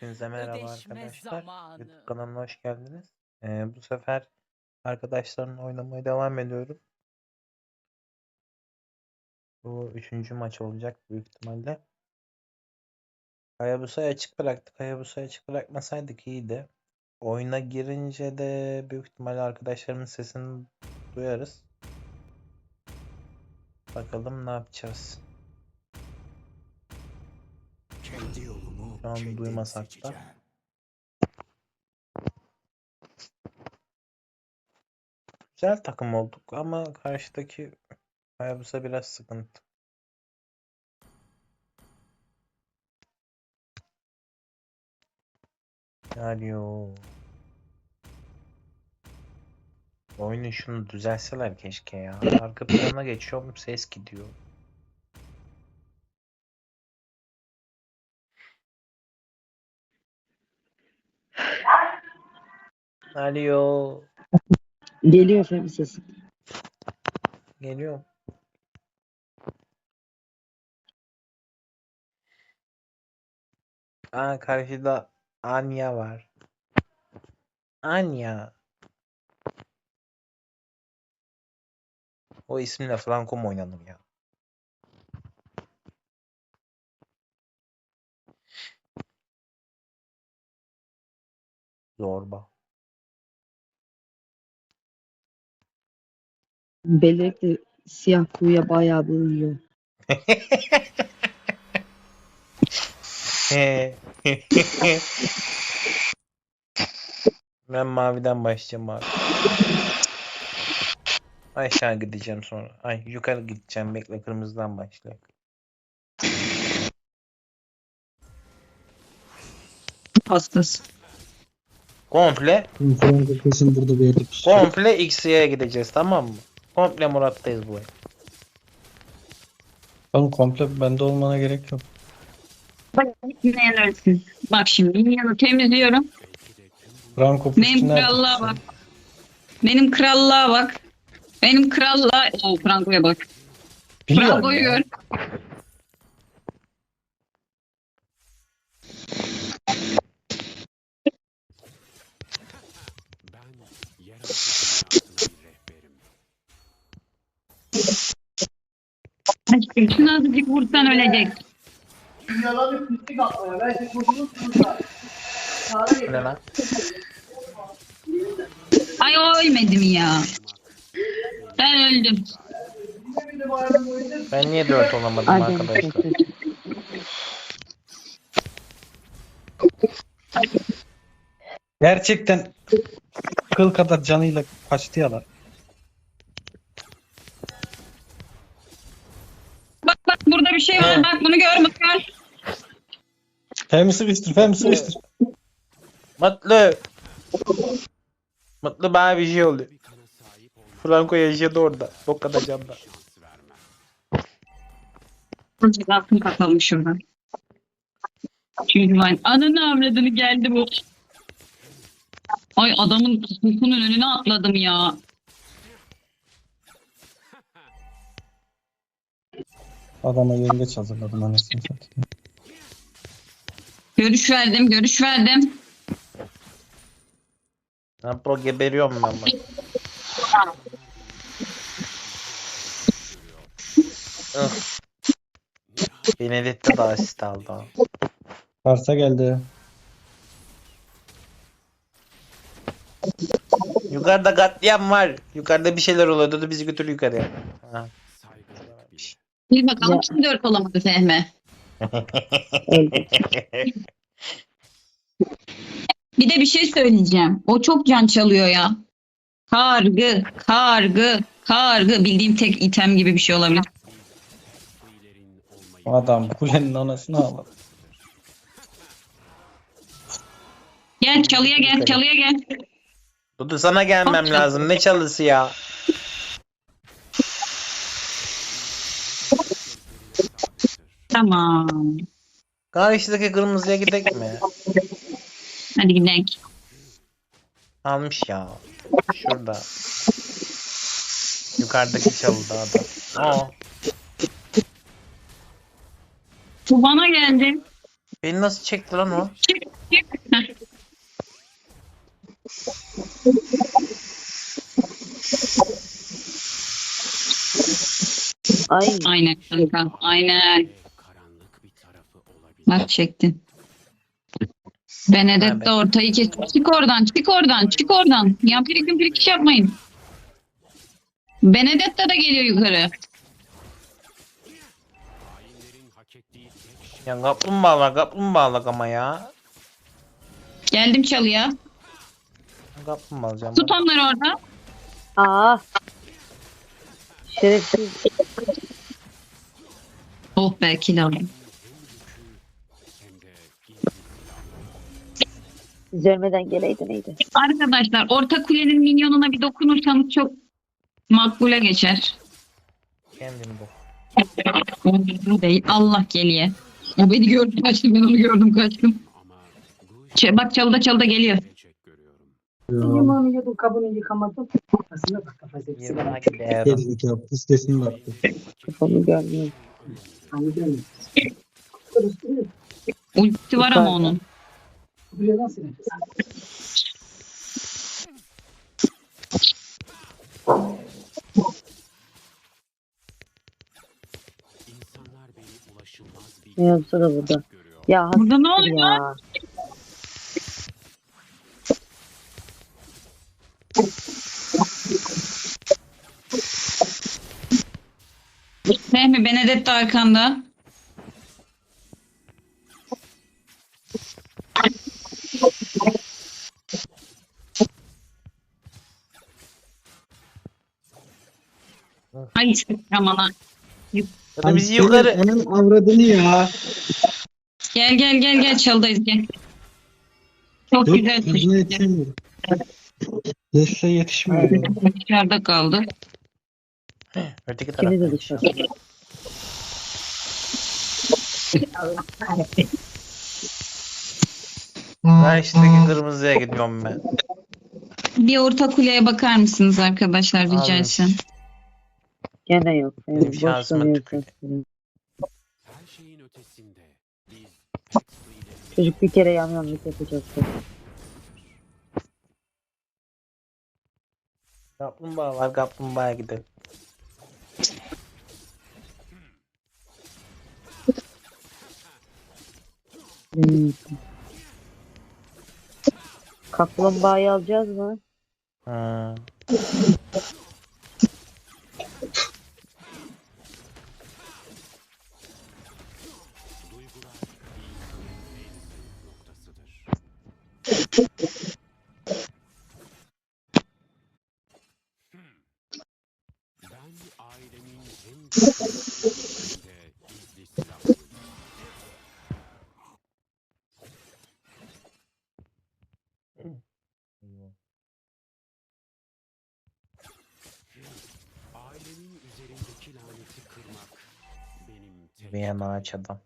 Hepinize merhaba Ödeşme arkadaşlar. zamanı. YouTube kanalıma hoş geldiniz. Ee, bu sefer arkadaşlarımla oynamaya devam ediyorum. Bu üçüncü maç olacak büyük ihtimalle. Hayabusa'yı açık bıraktık. Hayabusa'yı açık bırakmasaydık iyiydi. Oyuna girince de büyük ihtimalle arkadaşlarımın sesini duyarız. Bakalım ne yapacağız. Şu an duymasak da. Güzel takım olduk ama karşıdaki Hayabusa biraz sıkıntı. Alo. Oyunun şunu düzelseler keşke ya. Arka plana geçiyorum ses gidiyor. Alo. Geliyor efendim sesi. Geliyor. Aa karşıda Anya var. Anya. O isimle Franco mu oynanır ya? Zorba. Belirek de siyah kuyuya bayağı bir uyuyor. Ben maviden başlayacağım abi. Aşağı gideceğim sonra. Ay yukarı gideceğim. Bekle kırmızıdan başlayalım. Hastası. Komple burada bir yerde komple X'ye gideceğiz tamam mı? Komple Murat'tayız bu ay. Oğlum komple bende olmana gerek yok. Bak ne yanırsın. Bak şimdi yanı temizliyorum. Franco Benim nerede? krallığa bak. Benim krallığa bak. Benim krallığa... O Franco'ya bak. Biliyorum Franco'yu ya. gör. Ben yaratıcı Aşkım şunu azıcık vursan ölecek. Bu ne lan? Ay o ölmedi mi ya? Ben öldüm. Ben niye 4 olamadım Ay arkadaşlar? Gerçekten kıl kadar canıyla kaçtı ya Fehmi sıkıştır, Fehmi sıkıştır. Mutlu. Mutlu bana bir şey oldu. Franco yaşadı orada. O kadar canda. şans vermem. Azıcık altını kapalı şuradan. Çünkü ben ananı avradını geldi bu. Ay adamın pususunun önüne atladım ya. Adama yengeç hazırladım anasını satayım. Görüş verdim, görüş verdim. Ben pro geberiyorum ben bak. Benedetta da asist aldı. ha. Kars'a geldi. Yukarıda katliam var. Yukarıda bir şeyler oluyordu da bizi götür yukarıya. Ha. Bir bakalım Ya. kim dört olamadı Fehmi. Bir de bir şey söyleyeceğim. O çok can çalıyor ya. Kargı, kargı, kargı. Bildiğim tek item gibi bir şey olabilir. Adam kulenin anasını ağladı. Gel çalıya gel, çalıya gel. Dudu sana gelmem lazım. Ne çalısı ya? Tamam. Karşıdaki kırmızıya gidek mi? Hadi gidelim. Almış ya. Şurada. Yukarıdaki çalıda adam. Aa. Bu bana geldi. Beni nasıl çekti lan o? Çık çık. Heh. Ay Aynen kanka. Aynen. Ve karanlık bir tarafı olabilir. Bak çektin. Benedetta Evet. ortayı kes. Çık oradan, çık oradan, çık oradan. Yan pirik pirik iş yapmayın. Benedetta da geliyor yukarı. Hainlerin hak ettiği tek Ya kaplumbağalar kaplumbağalar ama ya. Geldim çalıya. Kaplumbağa alacağım. Tut onları orada. aa. Şerefsiz. Oh be kill aldım. Siz ölmeden geleydi neydi? Arkadaşlar orta kulenin minyonuna bir dokunursanız çok makbule geçer. Kendim bu. O değil. Allah geliye. O beni gördü kaçtım ben onu gördüm kaçtım. Ç- bak çalıda çalıda geliyor. Limonu yedim kabını yıkamadım. Kafasına bak kafası hepsi baktı. Kafamı görmüyorum. Hani görmüyor. Kırıştırıyor. Ulti var ama onun. Buraya nasıl nefes? İnsanlar beni ulaşılmaz bir Ne yapsa da burada. Ya Burada ne oluyor? ya. Fehmi Benedetta arkanda. Ay aman ha. Hadi bizi yukarı. Onun avradını ya. Gel gel gel gel çalıdayız gel. Çok Yok güzel hızına sıçtı. yetişemiyorum. Yetse yetişmiyor. ya. Dışarıda kaldı. Öteki. İkimiz de dışarı. Karşıdaki kırmızıya gidiyorum ben. Bir orta kuleye bakar mısınız arkadaşlar rica etsem. Gene yok. Benim Yani boş sesleri. Her şeyin ötesinde biz Çocuk bir kere yamyamlık yapacaktı. Kaplumbağa var kaplumbağaya gidelim. Hmm. Kaplumbağayı alacağız mı? Hmm. Benim tek Bir yana aç adam.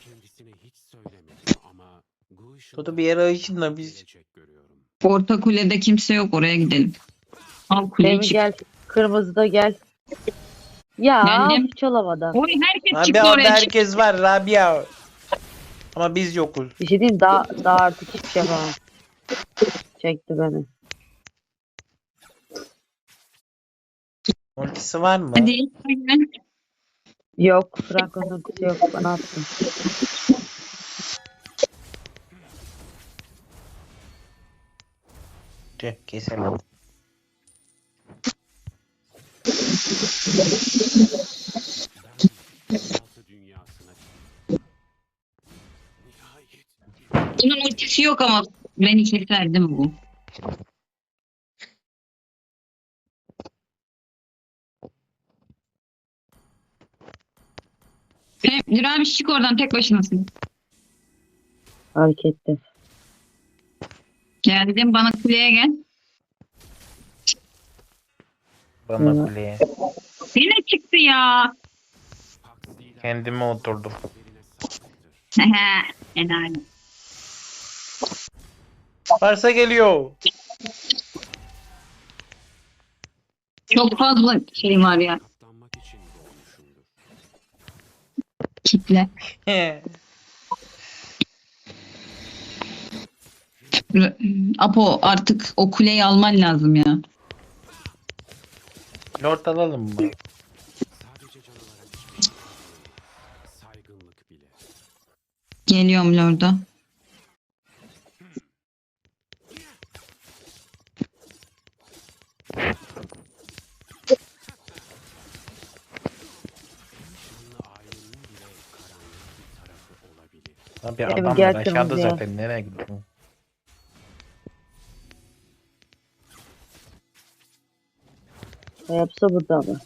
Kendisine hiç söylemedim ama Guish'ın Tutu bir yere açın da biz gelecek görüyorum. Orta kulede kimse yok oraya gidelim. Al kuleyi Emi çık. gel. Kırmızı da gel. Ya Geldim. çalamadan. Oy herkes Abi çıktı orada oraya. çık. herkes var Rabia. Ama biz yokuz. Bir şey diyeyim daha, daha artık hiçbir şey yapamam. Çekti beni. Ultisi var mı? Hadi. hadi. Yok. Franco'nun ultisi yok. Bana attın. Tüh. Ben Nihayet Bunun ultisi yok ama beni keserdim bu. Dur abi çık oradan tek başınasın. Hareketli. Geldim bana kuleye gel. Bana Hı. kuleye. Yine çıktı ya. Kendime oturdum. Enayi. Varsa geliyor. Çok fazla şey var ya. Kitle. Apo artık o kuleyi alman lazım ya. Lord alalım mı? Geliyorum Lord'a. Abi Benim adamlar gel aşağıda kırmızıya. zaten nereye gidiyor? Yapsa burada ama.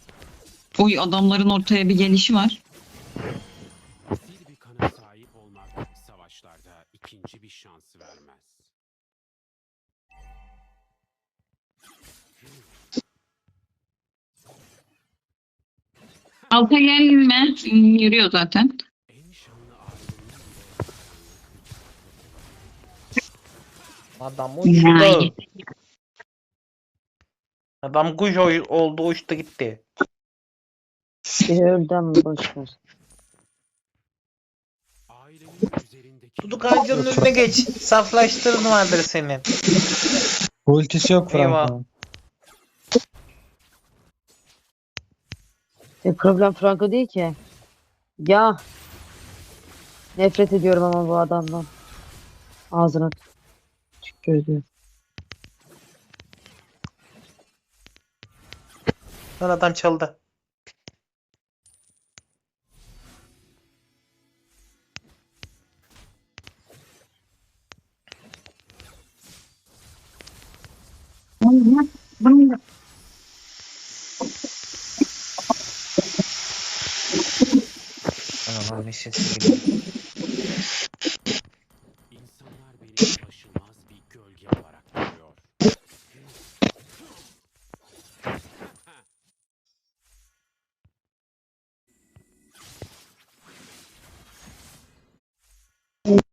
Oy adamların ortaya bir gelişi var. Asil bir kana sahip olmak savaşlarda ikinci bir şans vermez. Alta gelme. Yürüyor zaten. Bir Adam Yani. uçtu. Adam kuş oldu uçtu gitti. Biri öldü ama boş ver. Ailenin üzerindeki Tuduk ağacının önüne geç. Saflaştırın vardır senin. Ultisi yok Eyvah. Franco'nun. E, problem Franco değil ki. Ya. Nefret ediyorum ama bu adamdan. Ağzına tükürdü. Lan adam çaldı. Anam bir ses geliyor.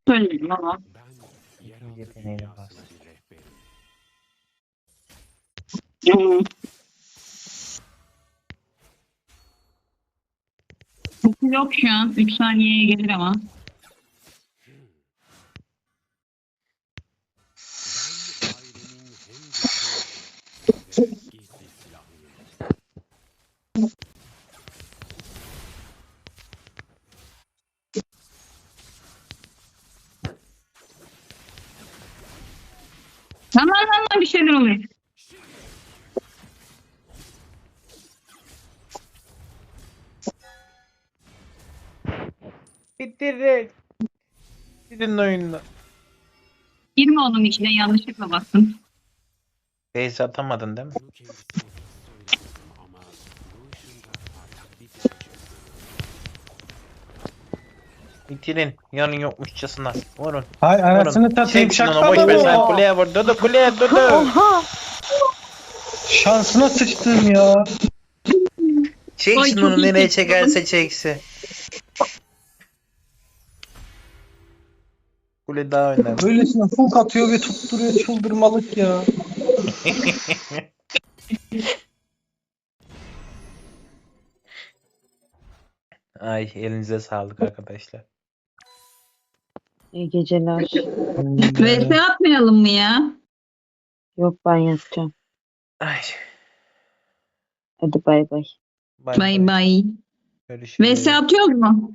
Söyledim ama. Yeraltı Yeteneğine dünyasına bas. bir rehberim. Hmm. Yok şu an. 3 saniyeye gelir ama. Lan lan lan lan bir şeyler oluyor. Bitirin. Bitirin oyunu. Girme onun içine yanlışlıkla bastım. Base atamadın değil mi? Bitirin. Yarın yokmuşçasına. Vurun. Hay anasını şunu boş ver şaka sen kuleye vur. Dudu kuleye dudu. Oha! Şansına sıçtım ya. Çek Ay, şunu nereye çekerse çekse. Kule daha önemli. Böylesine funk atıyor ve tutturuyor çıldırmalık ya. Ay elinize sağlık arkadaşlar. İyi geceler. VS atmayalım mı ya? Yok ben yatacağım. Ay. Hadi bay bay. Bay Bay bay. Görüşürüz. VS atıyoruz mu?